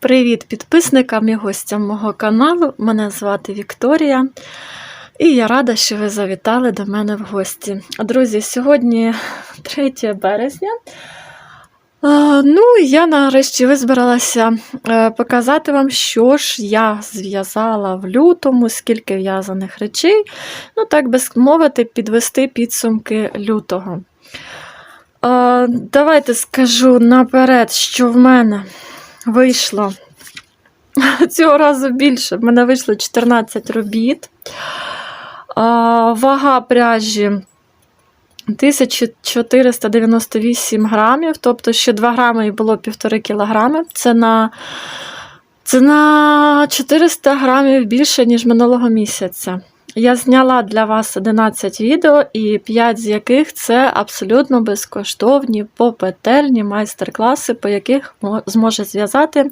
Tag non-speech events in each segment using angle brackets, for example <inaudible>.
Привіт підписникам і гостям мого каналу. Мене звати Вікторія. І я рада, що ви завітали до мене в гості. Друзі, сьогодні 3 березня. Ну, я нарешті визбиралася е, показати вам, що ж я зв'язала в лютому, скільки в'язаних речей. Ну, так би мовити, підвести підсумки лютого. Давайте скажу наперед, що в мене вийшло <laughs> цього разу більше. В мене вийшло 14 робіт. Вага пряжі 1498 грамів, тобто ще 2 грами і було 1,5 кілограми. Це на, це на 400 грамів більше, ніж минулого місяця. Я зняла для вас 11 відео, і 5 з яких це абсолютно безкоштовні попетельні майстер-класи, по яких зможе зв'язати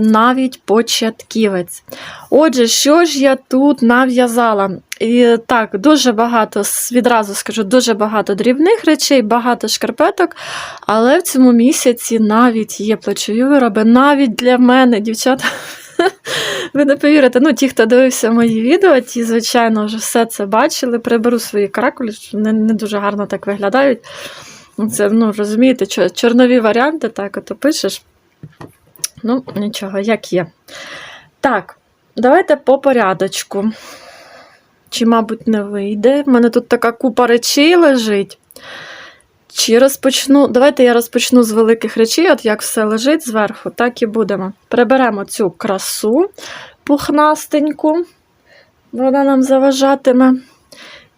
навіть початківець. Отже, що ж я тут нав'язала? І так, дуже багато, відразу скажу, дуже багато дрібних речей, багато шкарпеток, але в цьому місяці навіть є плечові вироби, навіть для мене, дівчата. <laughs> <laughs> Ви не повірите, ну ті, хто дивився мої відео, ті, звичайно, вже все це бачили. Приберу свої каракулі, що не, не дуже гарно так виглядають. Це, ну, розумієте, чорнові варіанти, так, ото пишеш. Ну, нічого, як є. Так, давайте по порядочку. Чи, мабуть, не вийде. В мене тут така купа речей лежить. Чи розпочну. Давайте я розпочну з великих речей, от як все лежить зверху, так і будемо. Приберемо цю красу пухнастеньку, вона нам заважатиме.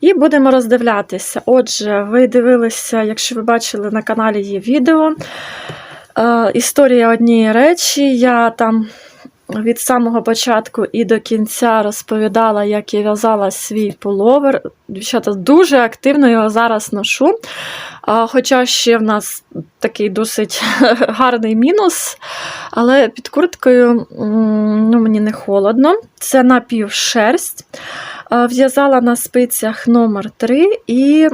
І будемо роздивлятися. Отже, ви дивилися, якщо ви бачили, на каналі є відео. Е, Історія однієї речі. Я там від самого початку і до кінця розповідала, як я в'язала свій пуловер. Дівчата, дуже активно його зараз ношу. Хоча ще в нас такий досить <laughs> гарний мінус, але під курткою ну, мені не холодно. Це напівшерсть. В'язала на спицях номер 3 і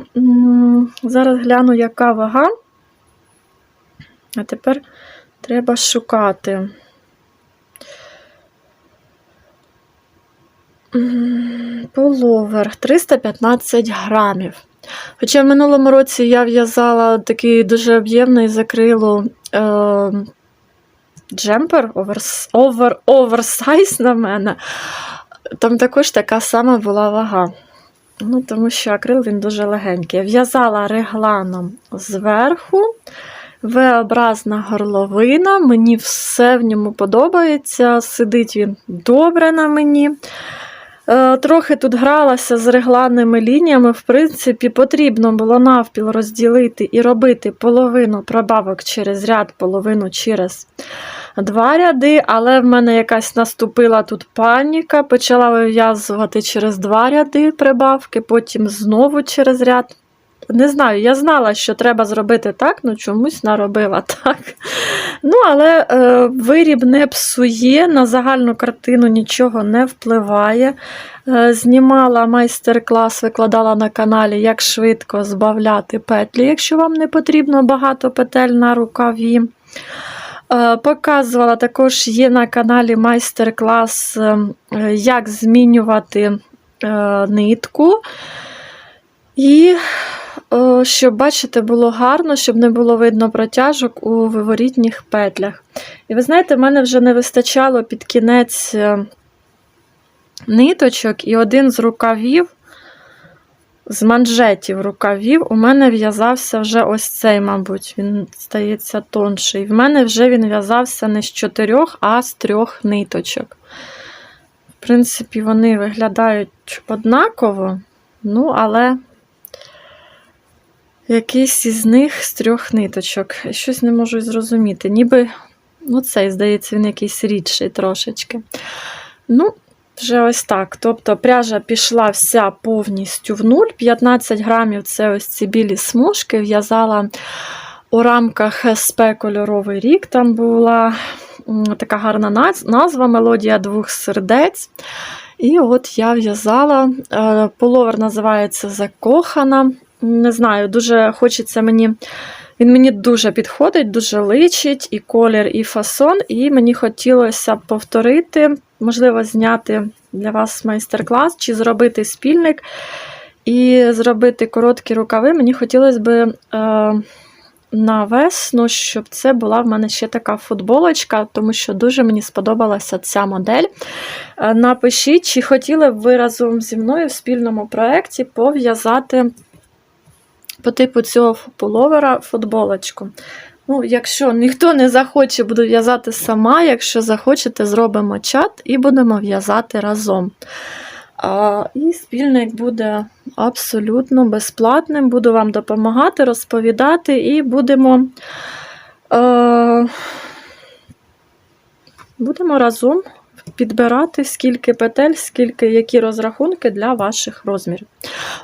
зараз гляну, яка вага. А тепер треба шукати. Половер 315 грамів. Хоча в минулому році я в'язала такий дуже об'ємний закрило е, джемпер, овер, оверсайз на мене. Там також така сама була вага. Ну, Тому що акрил він дуже легенький. В'язала регланом зверху. В-образна горловина, мені все в ньому подобається. Сидить він добре на мені. Е, трохи тут гралася з регланними лініями. В принципі, потрібно було навпіл розділити і робити половину прибавок через ряд, половину через два ряди, але в мене якась наступила тут паніка, почала вив'язувати через два ряди прибавки, потім знову через ряд. Не знаю, я знала, що треба зробити так, ну чомусь наробила <laughs> так. Ну, Але е, виріб не псує, на загальну картину нічого не впливає. Е, знімала майстер-клас, викладала на каналі, як швидко збавляти петлі, якщо вам не потрібно багато петель на рукаві. Е, показувала також є на каналі майстер-клас, е, як змінювати е, нитку. І щоб, бачите, було гарно, щоб не було видно протяжок у виворітніх петлях. І ви знаєте, в мене вже не вистачало під кінець е, ниточок, і один з рукавів, з манжетів рукавів, у мене в'язався вже ось цей, мабуть, він стається тонший. В мене вже він в'язався не з чотирьох, а з трьох ниточок. В принципі, вони виглядають однаково, ну, але. Якийсь із них з трьох ниточок. Щось не можу зрозуміти. Ніби, ну, цей, здається, він якийсь рідший трошечки. Ну, вже ось так. Тобто пряжа пішла вся повністю в нуль. 15 грамів це ось ці білі смужки. В'язала у рамках СП Кольоровий рік. Там була така гарна назва Мелодія двох сердець. І от я в'язала. Е, половер називається Закохана. Не знаю, дуже хочеться мені. Він мені дуже підходить, дуже личить і колір, і фасон, і мені хотілося б повторити, можливо, зняти для вас майстер-клас чи зробити спільник і зробити короткі рукави. Мені хотілося б е, на весну, щоб це була в мене ще така футболочка, тому що дуже мені сподобалася ця модель. Е, Напишіть, чи хотіли б ви разом зі мною в спільному проєкті пов'язати по типу цього пуловера футболочку. Ну, якщо ніхто не захоче, буду в'язати сама. Якщо захочете, зробимо чат і будемо в'язати разом. А, і спільник буде абсолютно безплатним. Буду вам допомагати, розповідати, і будемо, е, будемо разом підбирати, скільки петель, скільки які розрахунки для ваших розмірів.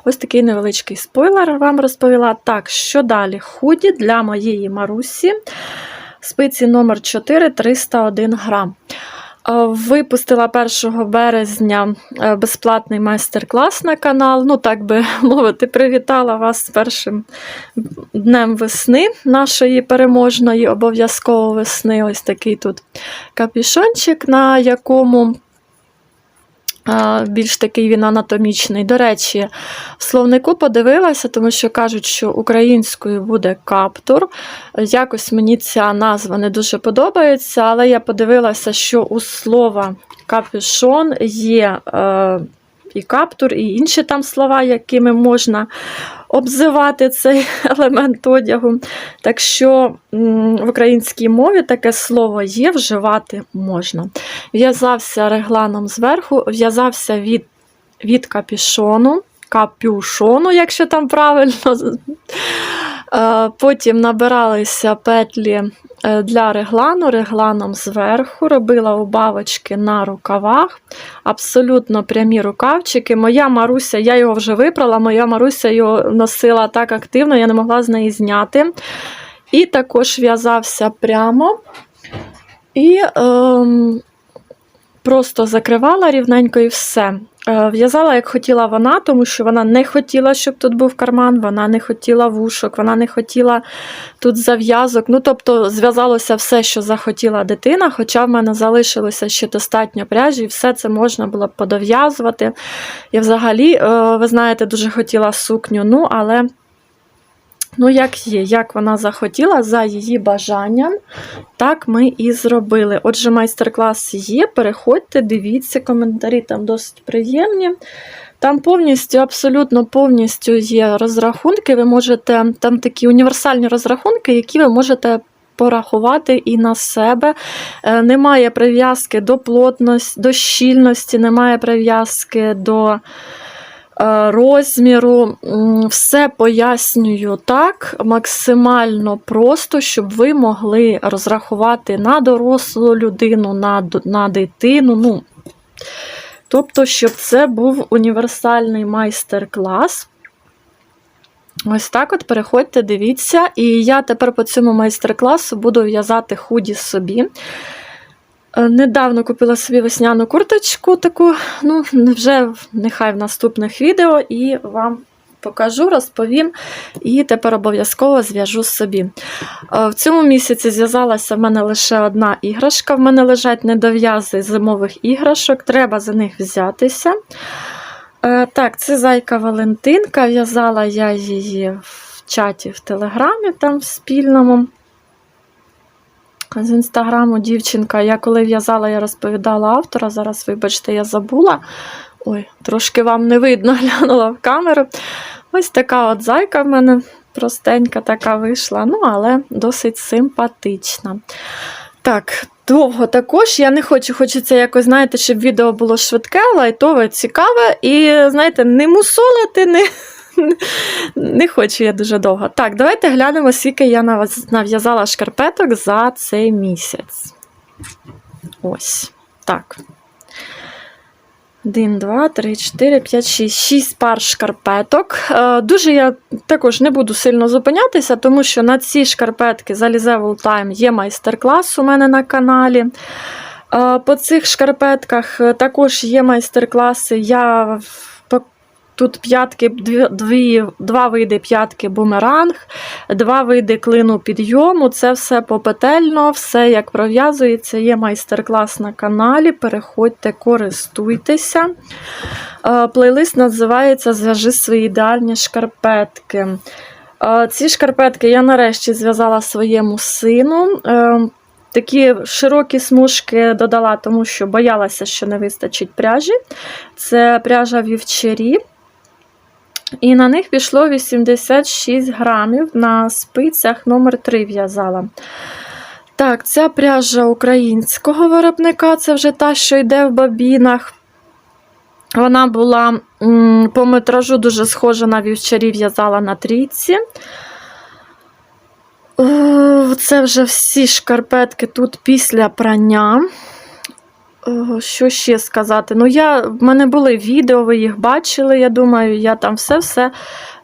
Ось такий невеличкий спойлер вам розповіла. Так, що далі? Худі для моєї Марусі. Спиці номер 4 301 грам. Е, Випустила 1 березня е, безплатний майстер-клас на канал. Ну, так би <laughs> мовити, привітала вас з першим днем весни нашої переможної, обов'язково весни. Ось такий тут капюшончик, на якому більш такий він анатомічний. До речі, в словнику подивилася, тому що кажуть, що українською буде каптур. Якось мені ця назва не дуже подобається, але я подивилася, що у слова капюшон є е, і каптур, і інші там слова, якими можна обзивати цей <laughs> елемент одягу. Так що в українській мові таке слово є, вживати можна. В'язався регланом зверху, в'язався від, від капюшону, капюшону, якщо там правильно. Е, Потім набиралися петлі е, для реглану, регланом зверху, робила убавочки на рукавах, абсолютно прямі рукавчики. Моя Маруся, я його вже випрала, моя Маруся його носила так активно, я не могла з неї зняти. І також в'язався прямо. І ем, просто закривала рівненько і все. Е, В'язала, як хотіла вона, тому що вона не хотіла, щоб тут був карман, вона не хотіла вушок, вона не хотіла тут зав'язок. Ну, тобто, зв'язалося все, що захотіла дитина, хоча в мене залишилося ще достатньо пряжі, і все це можна було б подов'язувати. Я взагалі, е, ви знаєте, дуже хотіла сукню, ну, але. Ну, як є, як вона захотіла за її бажанням, так ми і зробили. Отже, майстер-клас є. Переходьте, дивіться, коментарі там досить приємні. Там повністю, абсолютно повністю є розрахунки. Ви можете, там такі універсальні розрахунки, які ви можете порахувати і на себе. Е, Немає прив'язки до плотності, до щільності, немає прив'язки до розміру. Все пояснюю так, максимально просто, щоб ви могли розрахувати на дорослу людину, на, на дитину. Ну, тобто, щоб це був універсальний майстер-клас. Ось так от переходьте, дивіться. І я тепер по цьому майстер-класу буду в'язати худі собі. Е, Недавно купила собі весняну курточку, таку, ну, вже нехай в наступних відео, і вам покажу, розповім, і тепер обов'язково зв'яжу собі. Е, В цьому місяці зв'язалася в мене лише одна іграшка. В мене лежать недов'язи зимових іграшок, треба за них взятися. Е, Так, це зайка Валентинка. В'язала я її в чаті в Телеграмі, там в спільному. З інстаграму дівчинка. Я коли в'язала, я розповідала автора. Зараз, вибачте, я забула. Ой, трошки вам не видно, <laughs> глянула в камеру. Ось така от зайка в мене простенька така вийшла, ну, але досить симпатична. Так, довго також. Я не хочу, хочеться якось, знаєте, щоб відео було швидке, лайтове, цікаве. І, знаєте, не мусолити, не, не хочу я дуже довго. Так, давайте глянемо, скільки я нав'язала шкарпеток за цей місяць. Ось. Так. 1, 2, 3, 4, 5, 6. 6 пар шкарпеток. Е, Дуже я також не буду сильно зупинятися, тому що на ці шкарпетки за Lizable Time є майстер-клас у мене на каналі. Е, По цих шкарпетках е, також є майстер-класи. Я Тут п'ятки, дві, два види п'ятки бумеранг, два види клину підйому. Це все попетельно, все як пров'язується. Є майстер-клас на каналі. Переходьте, користуйтеся. Е, Плейлист називається Зв'яжи свої ідеальні шкарпетки. Е, Ці шкарпетки я нарешті зв'язала своєму сину. Е, Такі широкі смужки додала, тому що боялася, що не вистачить пряжі. Це пряжа вівчарі. І на них пішло 86 грамів на спицях номер 3 в'язала. Так, ця пряжа українського виробника, це вже та, що йде в бабінах. Вона була по метражу дуже схожа на вівчарі, в'язала на трійці. Це вже всі шкарпетки тут після прання. Що ще сказати? Ну, я, в мене були відео, ви їх бачили, я думаю, я там все-все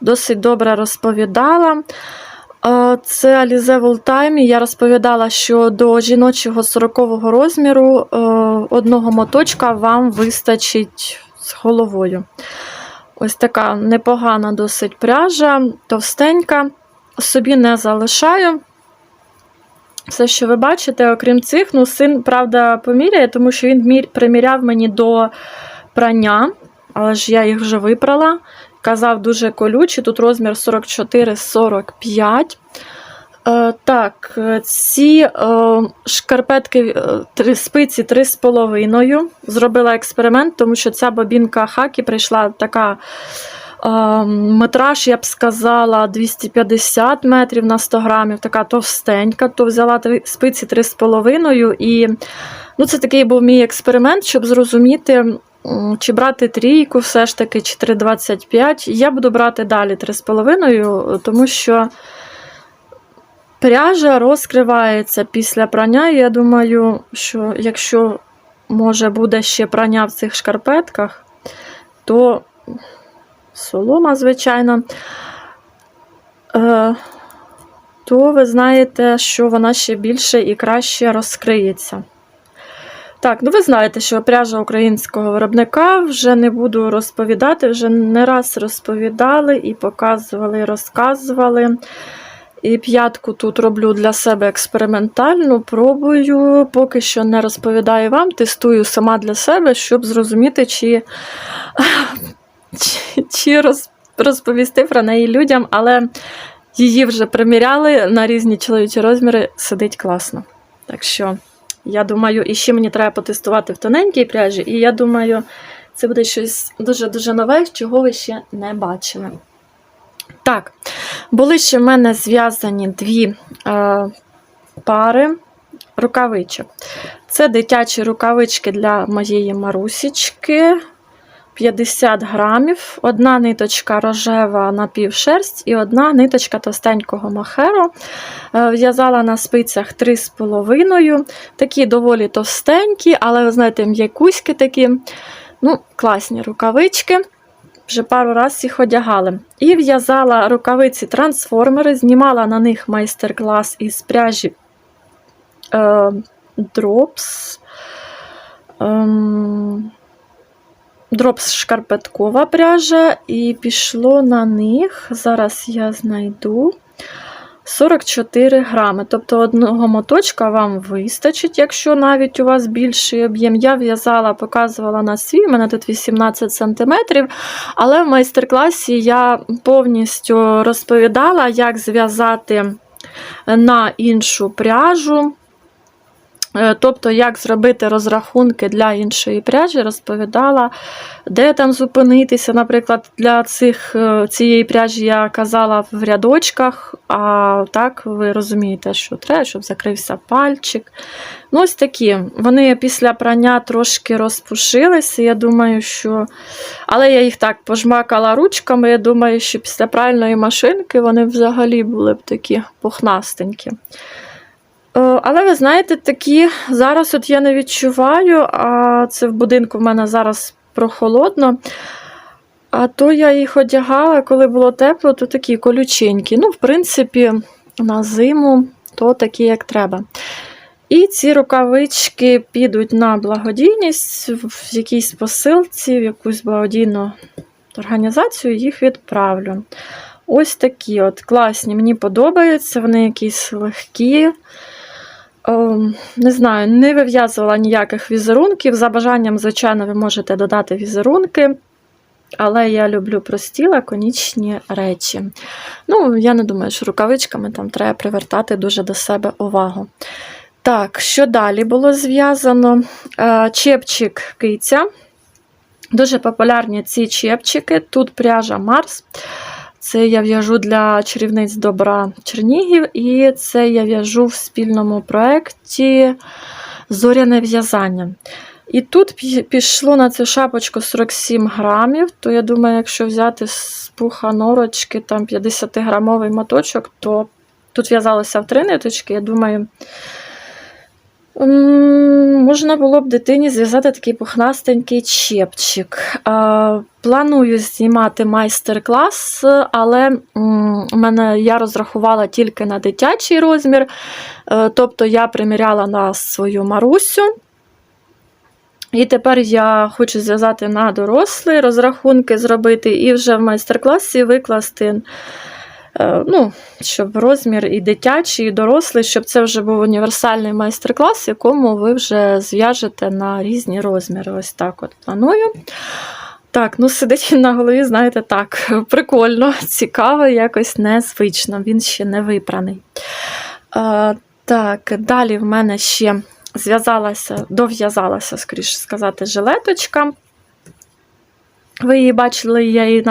досить добре розповідала. Це Alize Time. Я розповідала, що до жіночого 40-го розміру е, одного моточка вам вистачить з головою. Ось така непогана досить пряжа, товстенька. Собі не залишаю. Все, що ви бачите, окрім цих, ну, син, правда, поміряє, тому що він приміряв мені до прання, але ж я їх вже випрала. Казав, дуже колючі, тут розмір 44-45. Е, так, е, ці е, шкарпетки е, три, спиці 3,5. Зробила експеримент, тому що ця бобінка хакі прийшла така. Е, Метраж, я б сказала, 250 метрів на 100 грамів, така товстенька, то взяла спиці 3,5. І ну, це такий був мій експеримент, щоб зрозуміти, чи брати трійку все ж таки, чи 3,25. Я буду брати далі 3,5, тому що пряжа розкривається після прання. І я думаю, що якщо може буде ще прання в цих шкарпетках, то солома, звичайно, е, то ви знаєте, що вона ще більше і краще розкриється. Так, ну ви знаєте, що пряжа українського виробника вже не буду розповідати, вже не раз розповідали і показували, і розказували. І п'ятку тут роблю для себе експериментальну, пробую, поки що не розповідаю вам, тестую сама для себе, щоб зрозуміти, чи, <laughs> чи, розповісти про неї людям, але її вже приміряли на різні чоловічі розміри, сидить класно. Так що, я думаю, і ще мені треба потестувати в тоненькій пряжі, і я думаю, це буде щось дуже-дуже нове, чого ви ще не бачили. Так, були ще в мене зв'язані дві е, пари рукавичок. Це дитячі рукавички для моєї марусічки. 50 грамів, одна ниточка рожева напівшерсть і одна ниточка товстенького махеру. Е, В'язала на спицях 3,5. Такі доволі товстенькі, але, ви знаєте, м'якуськи такі. Ну, класні рукавички. Вже пару разів їх одягали. І в'язала рукавиці трансформери, знімала на них майстер-клас із пряжі е, Drops. Ем, Дропс шкарпеткова пряжа, і пішло на них, зараз я знайду 44 грами. Тобто одного моточка вам вистачить, якщо навіть у вас більший об'єм. Я в'язала, показувала на свій, у мене тут 18 см, але в майстер-класі я повністю розповідала, як зв'язати на іншу пряжу. Е, Тобто, як зробити розрахунки для іншої пряжі, розповідала, де там зупинитися. Наприклад, для цих, е, цієї пряжі я казала в рядочках, а так ви розумієте, що треба, щоб закрився пальчик. Ну, ось такі. Вони після прання трошки розпушилися. Я думаю, що. Але я їх так пожмакала ручками. Я думаю, що після пральної машинки вони взагалі були б такі пухнастенькі. Е, Але ви знаєте, такі зараз от я не відчуваю, а це в будинку в мене зараз прохолодно. А то я їх одягала, коли було тепло, то такі колюченькі. Ну, в принципі, на зиму то такі, як треба. І ці рукавички підуть на благодійність в якійсь посилці, в якусь благодійну організацію, їх відправлю. Ось такі от класні, мені подобаються, вони якісь легкі. Ем, Не знаю, не вив'язувала ніяких візерунків. За бажанням, звичайно, ви можете додати візерунки. Але я люблю прості лаконічні речі. Ну, я не думаю, що рукавичками там треба привертати дуже до себе увагу. Так, що далі було зв'язано? Е, Чепчик киця. Дуже популярні ці чепчики. Тут пряжа Марс. Це я в'яжу для чарівниць добра Чернігів, і це я в'яжу в спільному проєкті Зоряне в'язання. І тут пішло на цю шапочку 47 грамів, то я думаю, якщо взяти з пуха норочки там 50-грамовий моточок, то тут в'язалося в три ниточки, я думаю. Можна було б дитині зв'язати такий пухнастенький чепчик. Планую знімати майстер-клас, але мене я розрахувала тільки на дитячий розмір, Е, тобто я приміряла на свою Марусю. І тепер я хочу зв'язати на дорослий розрахунки зробити і вже в майстер-класі викласти, ну, щоб розмір і дитячий, і дорослий, щоб це вже був універсальний майстер-клас, якому ви вже зв'яжете на різні розміри. Ось так от планую. Так, ну сидить на голові, знаєте, так, прикольно, цікаво, якось незвично, він ще не випраний. Е, так, далі в мене ще зв'язалася, дов'язалася, скоріше сказати, жилеточка. Ви її бачили, я її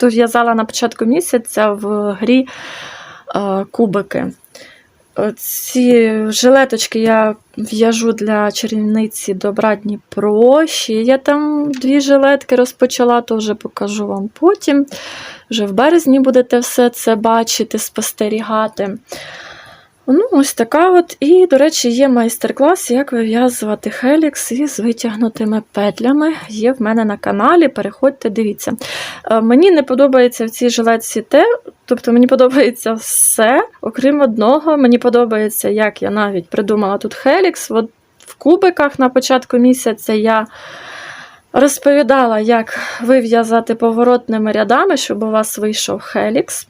на, дов'язала на початку місяця в грі е, кубики. Ці жилеточки я в'яжу для чарівниці Добра Дніпро. Ще я там дві жилетки розпочала, то вже покажу вам потім. Вже в березні будете все це бачити, спостерігати. Ну, ось така от. І, до речі, є майстер-клас, як вив'язувати хелікс із витягнутими петлями. Є в мене на каналі. Переходьте, дивіться. Е, Мені не подобається в цій жилетці те, тобто мені подобається все, окрім одного. Мені подобається, як я навіть придумала тут хелікс. От в кубиках на початку місяця я. Розповідала, як вив'язати поворотними рядами, щоб у вас вийшов хелікс.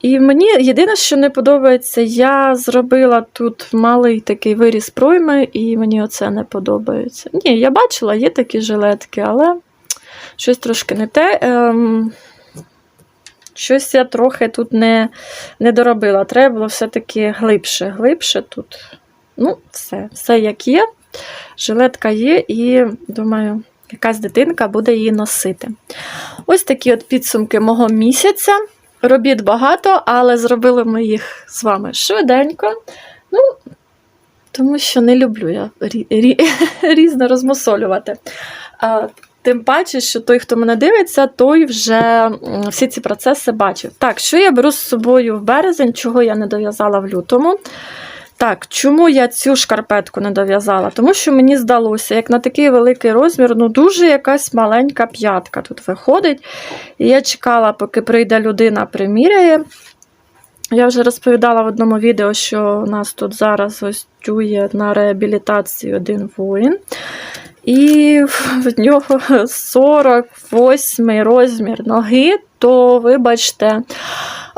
І мені єдине, що не подобається, я зробила тут малий такий виріз пройми, і мені оце не подобається. Ні, я бачила, є такі жилетки, але щось трошки не те. Ем, щось я трохи тут не, не доробила. Треба було все-таки глибше. Глибше тут. Ну, все, все як є. Жилетка є, і думаю, якась дитинка буде її носити. Ось такі от підсумки мого місяця. Робіт багато, але зробили ми їх з вами швиденько. Ну, тому що не люблю я рі, рі, <laughs> різно розмусолювати. А, тим паче, що той, хто мене дивиться, той вже всі ці процеси бачив. Так, що я беру з собою в березень, чого я не дов'язала в лютому. Так, чому я цю шкарпетку не дов'язала? Тому що мені здалося, як на такий великий розмір, ну дуже якась маленька п'ятка тут виходить. І я чекала, поки прийде людина, приміряє. Я вже розповідала в одному відео, що у нас тут зараз гостює на реабілітації один воїн. І в нього 48 розмір ноги, то, вибачте,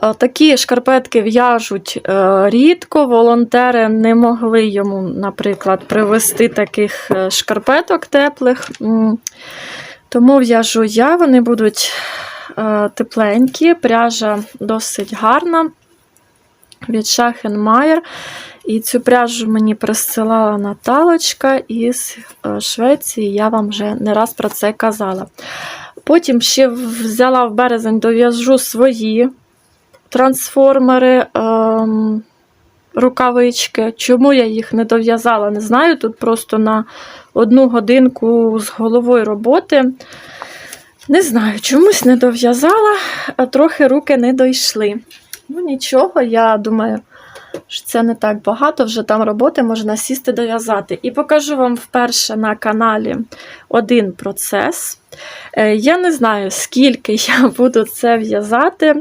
е, такі шкарпетки в'яжуть е, рідко. Волонтери не могли йому, наприклад, привезти таких е, шкарпеток теплих. Тому в'яжу я, вони будуть тепленькі, пряжа досить гарна від Шахенмайер. І цю пряжу мені присилала Наталочка із е, Швеції, я вам вже не раз про це казала. Потім ще взяла в березень, дов'яжу свої трансформери, ем, рукавички. Чому я їх не дов'язала, не знаю. Тут просто на одну годинку з головою роботи. Не знаю, чомусь не дов'язала, а трохи руки не дойшли. Ну, нічого, я думаю, що це не так багато, вже там роботи можна сісти дов'язати. І покажу вам вперше на каналі один процес. Е, Я не знаю, скільки я <laughs> буду це в'язати.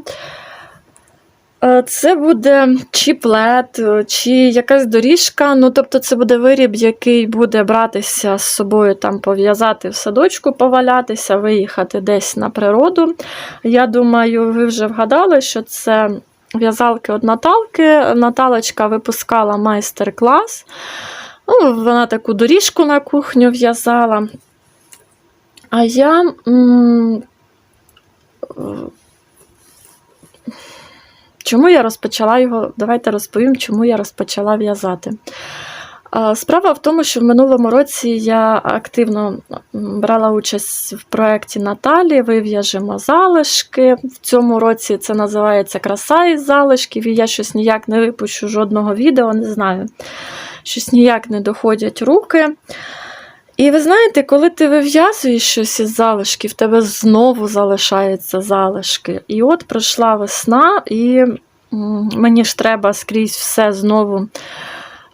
Е, Це буде чи плед, е, чи якась доріжка. Ну, тобто, це буде виріб, який буде братися з собою, там пов'язати в садочку, повалятися, виїхати десь на природу. Я думаю, ви вже вгадали, що це в'язалки від Наталки. Наталочка випускала майстер-клас. Ну, вона таку доріжку на кухню в'язала. А я. Чому я розпочала його? Давайте розповім, чому я розпочала в'язати. Справа в тому, що в минулому році я активно брала участь в проєкті Наталі Вив'яжемо залишки. В цьому році це називається Краса із залишків, і я щось ніяк не випущу жодного відео, не знаю. Щось ніяк не доходять руки. І ви знаєте, коли ти вив'язуєш щось із залишків, в тебе знову залишаються залишки. І от пройшла весна, і мені ж треба скрізь все знову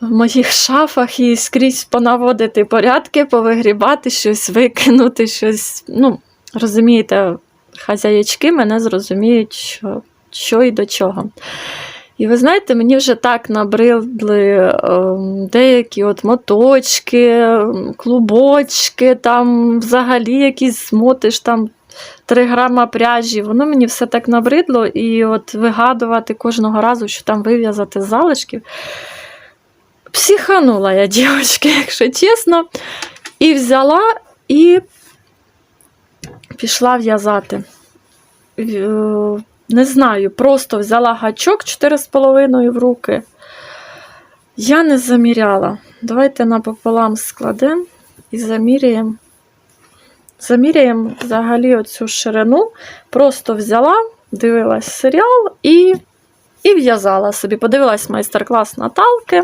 в моїх шафах і скрізь понаводити порядки, повигрібати щось, викинути щось. Ну, розумієте, хазяячки мене зрозуміють, що, що і до чого. І ви знаєте, мені вже так набридли ем, деякі от моточки, ем, клубочки, там взагалі якісь смотиш там 3 грама пряжі. Воно мені все так набридло, і от вигадувати кожного разу, що там вив'язати з залишків. Психанула я, <laughs> дівчатки, якщо чесно. І взяла і пішла в'язати. Е, Не знаю, просто взяла гачок 4,5 в руки. Я не заміряла. Давайте напополам складемо і заміряємо. Заміряємо взагалі оцю ширину. Просто взяла, дивилась серіал і, і в'язала собі. Подивилась майстер-клас Наталки.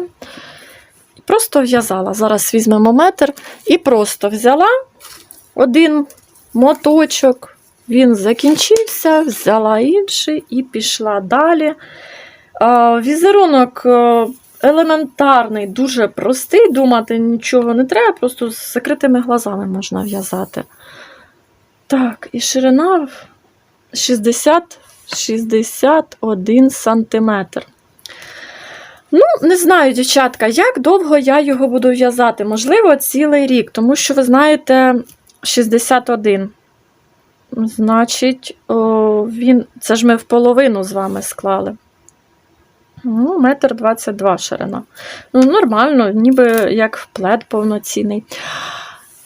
Просто в'язала. Зараз візьмемо метр і просто взяла один моточок. Він закінчився, взяла інший і пішла далі. Візерунок е, елементарний, дуже простий, думати нічого не треба, просто з закритими глазами можна в'язати. Так, і ширина 60 61 сантиметр. Ну, не знаю, дівчатка, як довго я його буду в'язати. Можливо, цілий рік, тому що, ви знаєте, 61. Значить, о, він, це ж ми в половину з вами склали. Ну, метр 22 ширина. Ну, нормально, ніби як плед повноцінний.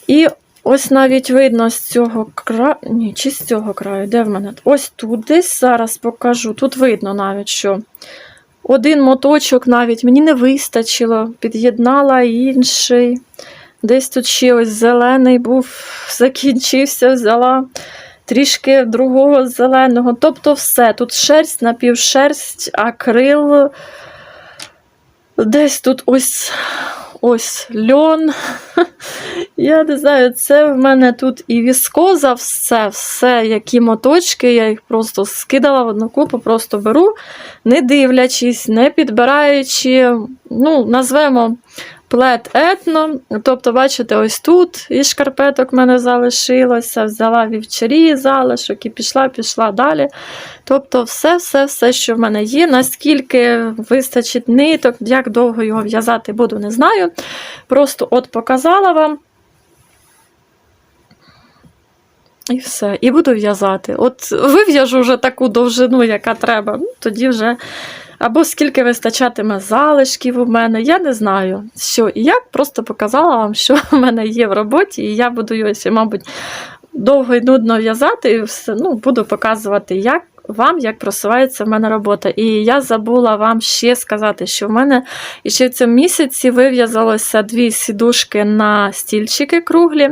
І ось навіть видно з цього краю. Ні, чи з цього краю, де в мене? Ось тут десь зараз покажу. Тут видно навіть, що один моточок навіть мені не вистачило, під'єднала інший. Десь тут ще ось зелений був, закінчився, взяла трішки другого зеленого. Тобто все. Тут шерсть, напівшерсть, акрил. Десь тут ось ось льон. <laughs> Я не знаю, це в мене тут і віскоза, все, все, які моточки, я їх просто скидала в одну купу, просто беру, не дивлячись, не підбираючи, ну, назвемо плед етно. Тобто, бачите, ось тут і шкарпеток в мене залишилося, взяла вівчарі залишок і пішла, пішла далі. Тобто, все, все, все, що в мене є. Наскільки вистачить ниток, як довго його в'язати буду, не знаю. Просто от показала вам. І все, і буду в'язати. От вив'яжу вже таку довжину, яка треба, ну, тоді вже. Або скільки вистачатиме залишків у мене, я не знаю. що і як, просто показала вам, що в мене є в роботі, і я буду його, мабуть, довго і нудно в'язати, і все, ну, буду показувати, як вам, як просувається в мене робота. І я забула вам ще сказати, що в мене ще в цьому місяці вив'язалося дві сідушки на стільчики круглі.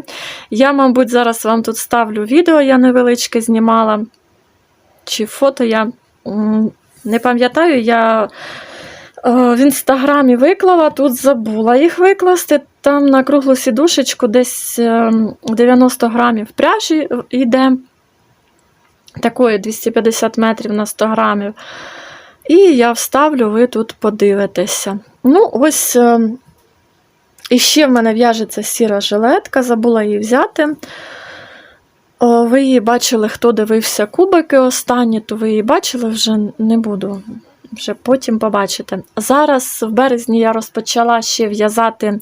Я, мабуть, зараз вам тут ставлю відео, я невеличке знімала. Чи фото я не пам'ятаю, я е, в інстаграмі виклала, тут забула їх викласти. Там на круглу сідушечку десь е, 90 грамів пряжі йде. Такої 250 метрів на 100 грамів. І я вставлю, ви тут подивитеся. Ну, ось е, і ще в мене в'яжеться сіра жилетка, забула її взяти. Ви її бачили, хто дивився кубики останні, то ви її бачили, вже не буду вже потім побачите. Зараз в березні я розпочала ще в'язати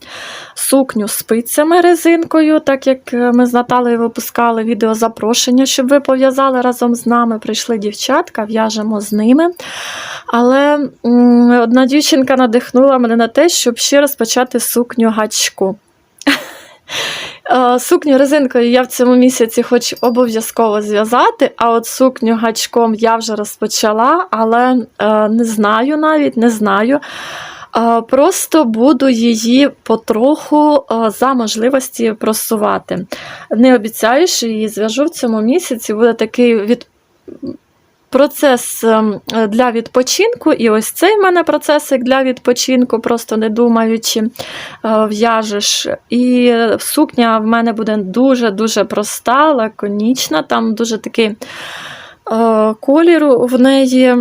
сукню спицями резинкою, так як е, ми з Наталею випускали відео запрошення, щоб ви пов'язали разом з нами. Прийшли дівчатка, в'яжемо з ними. Але одна дівчинка надихнула мене на те, щоб ще розпочати сукню гачку. Е, Сукню резинкою я в цьому місяці хочу обов'язково зв'язати, а от сукню гачком я вже розпочала, але е, не знаю навіть, не знаю. Е, Просто буду її потроху за можливості просувати. Не обіцяю, що її зв'яжу в цьому місяці. Буде такий від... процес ем, для відпочинку. І ось цей в мене процесик для відпочинку, просто не думаючи, е, в'яжеш. І сукня в мене буде дуже-дуже проста, лаконічна. Там дуже такий е, колір в неї.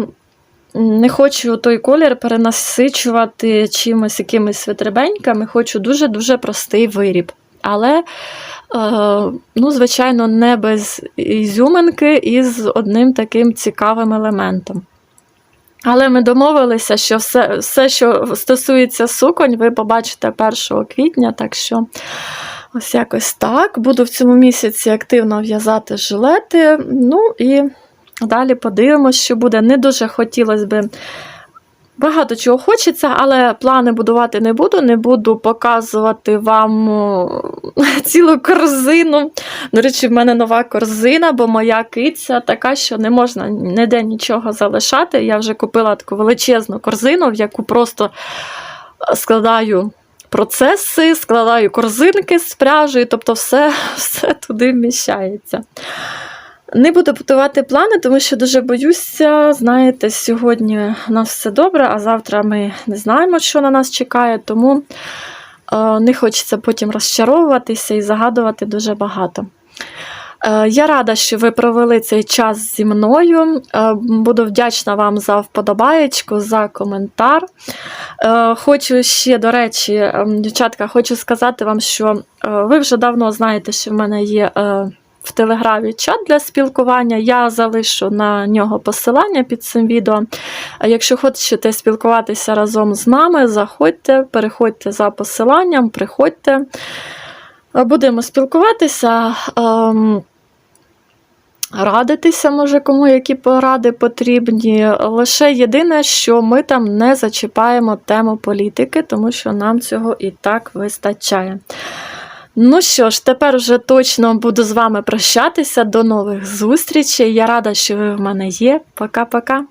Не хочу той колір перенасичувати чимось якимись витребеньками, хочу дуже-дуже простий виріб. Але, е, ну, звичайно, не без ізюминки і з одним таким цікавим елементом. Але ми домовилися, що все, все, що стосується суконь, ви побачите 1 квітня, так що ось якось так. Буду в цьому місяці активно в'язати жилети. Ну і далі подивимось, що буде. Не дуже хотілося би. Багато чого хочеться, але плани будувати не буду. Не буду показувати вам <laughs> цілу корзину. До речі, в мене нова корзина, бо моя киця така, що не можна ніде нічого залишати. Я вже купила таку величезну корзину, в яку просто складаю процеси, складаю корзинки з пряжею, тобто все, <laughs> все туди вміщається. Не буду будувати плани, тому що дуже боюся. Знаєте, сьогодні у нас все добре, а завтра ми не знаємо, що на нас чекає, тому е, не хочеться потім розчаровуватися і загадувати дуже багато. Е, Я рада, що ви провели цей час зі мною. Е, Буду вдячна вам за вподобаєчку, за коментар. Хочу ще, до речі, ем, дівчатка, хочу сказати вам, що ви вже давно знаєте, що в мене є. В телеграмі чат для спілкування. Я залишу на нього посилання під цим відео. Якщо хочете спілкуватися разом з нами, заходьте, переходьте за посиланням, приходьте. Будемо спілкуватися. ем, Радитися, може, кому які поради потрібні. Лише єдине, що ми там не зачіпаємо тему політики, тому що нам цього і так вистачає. Ну що ж, тепер вже точно буду з вами прощатися. До нових зустрічей. Я рада, що ви в мене є. Пока-пока.